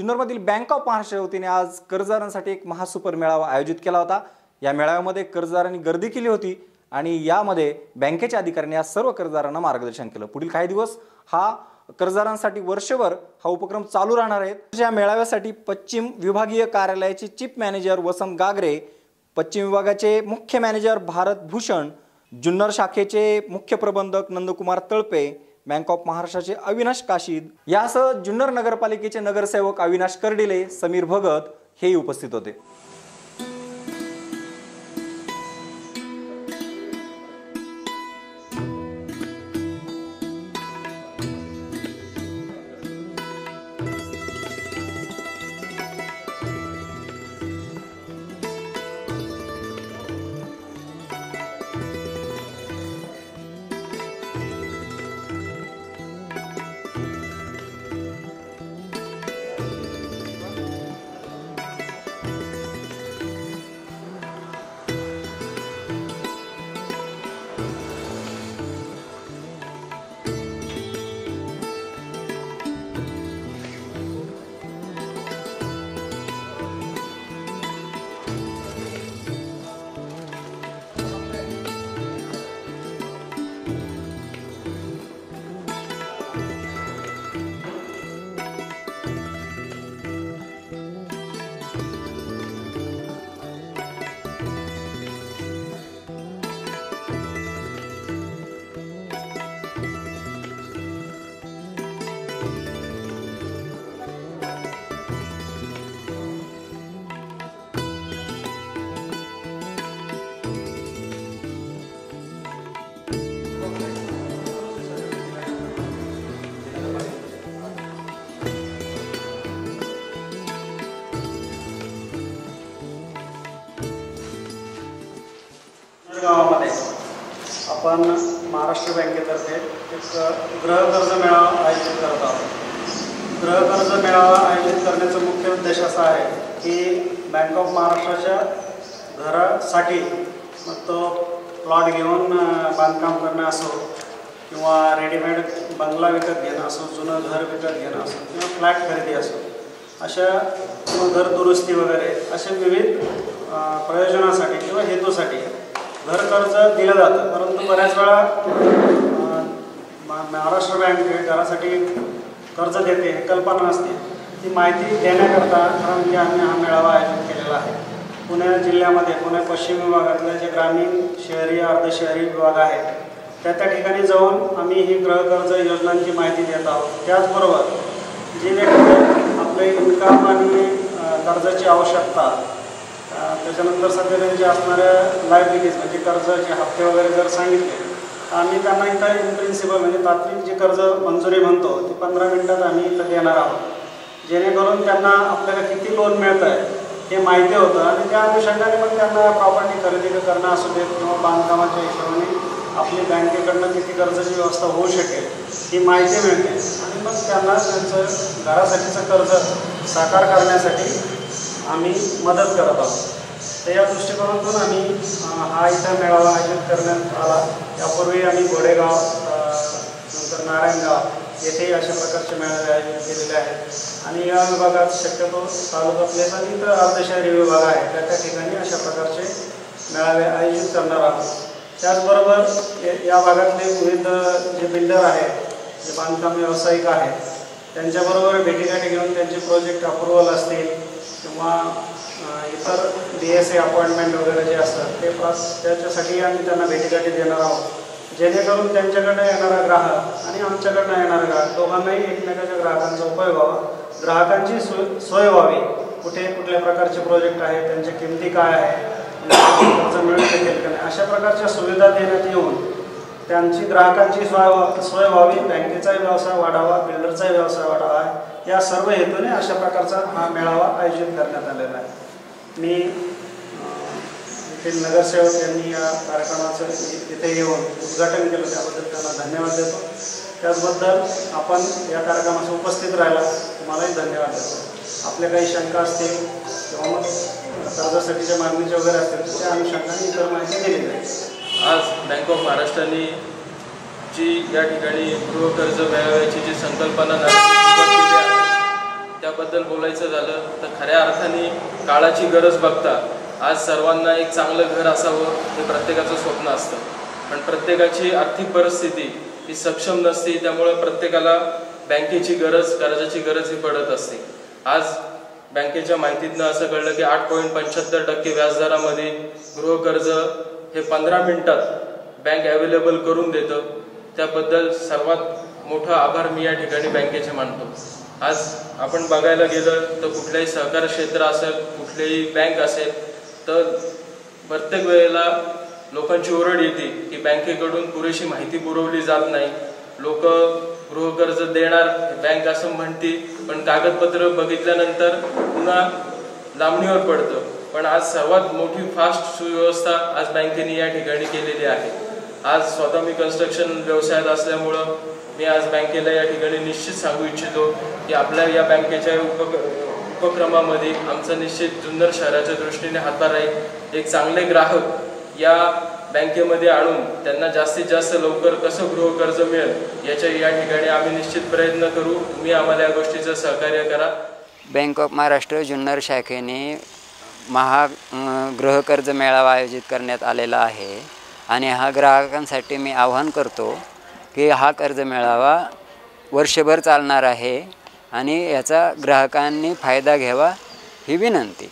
जुन्नरमधील bank of Maharashtra वतीने आज कर्जदारांसाठी एक महासुपर मेळावा आयोजित केला होता. या मेळाव्यामध्ये कर्जदारांनी गर्दी केली होती आणि यामध्ये बँकेच्या अधिकाऱ्यांनी या सर्व कर्जदारांना मार्गदर्शन केलं. पुढील काही दिवस हा कर्जदारांसाठी वर्षभर हा उपक्रम चालू राहणार आहे. या मेळाव्यासाठी पश्चिम विभागीय कार्यालयाचे चीफ मॅनेजर वसंत गागरे पश्चिम विभागाचे मुख्य मॅनेजर भारत भूषण जुन्नर शाखेचे मुख्य प्रबंधक नंदकुमार तळपे बँक ऑफ महाराष्ट्राचे अविनाश काशीद यासह जुन्नर नगरपालिकेचे नगरसेवक अविनाश कर्डिले समीर भगत हेही उपस्थित होते. गावामध्ये. आपण महाराष्ट्र बँकेतर्फे एक गृहकर्ज मेळावा आयोजित करत आहोत. गृहकर्ज मेळावा आयोजित करण्याचा मुख्य उद्देश असा आहे की बँक ऑफ महाराष्ट्राच्या घरासाठी मग तो प्लॉट घेऊन बांधकाम करणं असो किंवा रेडीमेड बंगला विकत घेणं असो जुनं घर विकत घेणं असो किंवा फ्लॅट खरेदी असो अशा किंवा घर दुरुस्ती वगैरे असे विविध प्रयोजनासाठी किंवा हेतूसाठी घर कर्ज दिलं जातं. परंतु बऱ्याच वेळा महाराष्ट्र बँक हे घरासाठी कर्ज देते हे कल्पना असते ती माहिती देण्याकरता कारण की आम्ही हा मेळावा आयोजित केलेला आहे. पुणे जिल्ह्यामध्ये पुणे पश्चिम विभागातले जे ग्रामीण शहरी अर्धशहरी विभाग आहेत त्या त्या ठिकाणी जाऊन आम्ही ही गृहकर्ज योजनांची माहिती देत आहोत. त्याचबरोबर जी व्यक्ती आपले इन्कम आणि कर्जाची आवश्यकता त्याच्यानंतर सध्या त्यांचे असणाऱ्या लायबिलिटीज म्हणजे कर्जाचे हप्ते वगैरे जर सांगितले तर आम्ही त्यांना इथं इन प्रिन्सिपल म्हणजे तात्विक जी कर्ज मंजुरी म्हणतो ती पंधरा मिनिटात आम्ही इथं देणार आहोत. जेणेकरून त्यांना आपल्याला किती लोन मिळतं आहे हे माहिती होतं आणि त्या अनुषंगाने मग त्यांना प्रॉपर्टी खरेदी करणं असू देत किंवा बांधकामाच्या हिशोबाने आपली बँकेकडनं किती कर्जाची व्यवस्था होऊ शकेल ही माहिती मिळते. आणि मग त्यांना त्यांचं घरासाठीचं कर्ज साकार करण्यासाठी आम्ही मदत करत आहोत. तर या दृष्टिकोनातून आम्ही हा इथं मेळावा आयोजित करण्यात आला. यापूर्वी आम्ही गोडेगाव नंतर नारायणगाव येथेही अशा प्रकारचे मेळावे आयोजित केलेले आहेत. आणि या विभागात शक्यतो तालुका प्लेस आणि इतर अर्धशहरी विभाग आहे त्या त्या ठिकाणी अशा प्रकारचे मेळावे आयोजित करणार आहोत. त्याचबरोबर या- या भागातले विविध जे बिल्डर आहेत जे बांधकाम व्यावसायिक आहेत त्यांच्याबरोबर भेटीगाठी घेऊन त्यांचे प्रोजेक्ट अप्रुव्हल असतील. किंवा इतर डी एस ए अपॉइंटमेंट वगैरे जे असतात ते प्रा त्याच्यासाठी आम्ही त्यांना भेटीगाठी देणार आहोत. जेणेकरून त्यांच्याकडनं येणारा ग्राहक आणि आमच्याकडनं येणारा ग्राहक दोघांनाही एकमेकाच्या ग्राहकांचा उपयोग व्हावा. ग्राहकांची सोय सोय व्हावी. कुठे कुठल्या प्रकारचे प्रोजेक्ट आहेत त्यांच्या किमती काय आहे खर्च मिळू शकेल का नाही अशा प्रकारच्या सुविधा देण्यात येऊन त्यांची ग्राहकांची सोय सोय व्हावी. बँकेचाही व्यवसाय वाढावा बिल्डरचाही व्यवसाय वाढावा. या सर्व हेतूने अशा प्रकारचा हा मेळावा आयोजित करण्यात आलेला आहे. मी येथील नगरसेवक यांनी या कार्यक्रमाचं इथे येऊन उद्घाटन केलं त्याबद्दल त्यांना धन्यवाद देतो. त्याचबद्दल आपण या कार्यक्रमास उपस्थित राहिला तुम्हालाही धन्यवाद देतो. आपल्या काही शंका असतील किंवा मग कर्जासाठीच्या मागणीच्या वगैरे असतील तर त्या अनुषंगाने इतर माहिती दिली जाईल. आज बँक ऑफ महाराष्ट्राने जी या ठिकाणी गृहकर्ज मेळाव्याची जी संकल्पना त्याबद्दल बोलायचं झालं तर खऱ्या अर्थाने काळाची गरज बघता आज सर्वांना एक चांगलं घर असावं हे प्रत्येकाचं स्वप्न असतं. पण प्रत्येकाची आर्थिक परिस्थिती ही सक्षम नसते त्यामुळे प्रत्येकाला बँकेची गरज कर्जाची गरज ही पडत असते. आज बँकेच्या माहितीतनं असं कळलं की आठ पॉईंट पंच्याहत्तर टक्के व्याजदरामध्ये गृहकर्ज हे पंधरा मिनिटात बँक अवेलेबल करून देतं. त्याबद्दल सर्वात मोठा आभार मी या ठिकाणी बँकेचे मानतो. आज आपण बघायला गेलं तर कुठलंही सहकार क्षेत्र असेल कुठलीही बँक असेल तर प्रत्येक वेळेला लोकांची ओरड येते की बँकेकडून पुरेशी माहिती पुरवली जात नाही. लोक गृहकर्ज देणार बँक असं म्हणते पण कागदपत्र बघितल्यानंतर पुन्हा लांबणीवर पडतं. पण आज सर्वात मोठी फास्ट सुव्यवस्था आज बँकेने या ठिकाणी केलेली आहे. आज स्वतः मी कन्स्ट्रक्शन व्यवसायात असल्यामुळं मी आज बँकेला या ठिकाणी निश्चित सांगू इच्छितो की आपल्या या बँकेच्या उपक उपक्रमामध्ये आमचा निश्चित जुन्नर शहराच्या दृष्टीने हातार राहील एक चांगले ग्राहक या बँकेमध्ये आणून त्यांना जास्तीत जास्त लवकर कसं गृहकर्ज मिळेल याच्या या ठिकाणी आम्ही निश्चित प्रयत्न करू. तुम्ही आम्हाला या गोष्टीचं सहकार्य करा. बँक ऑफ महाराष्ट्र जुन्नर शाखेने महा गृहकर्ज मेळावा आयोजित करण्यात आलेला आहे आणि हा ग्राहकांसाठी मी आवाहन करतो की हा कर्ज मिळावा वर्षभर चालणार आहे आणि याचा ग्राहकांनी फायदा घ्यावा ही विनंती.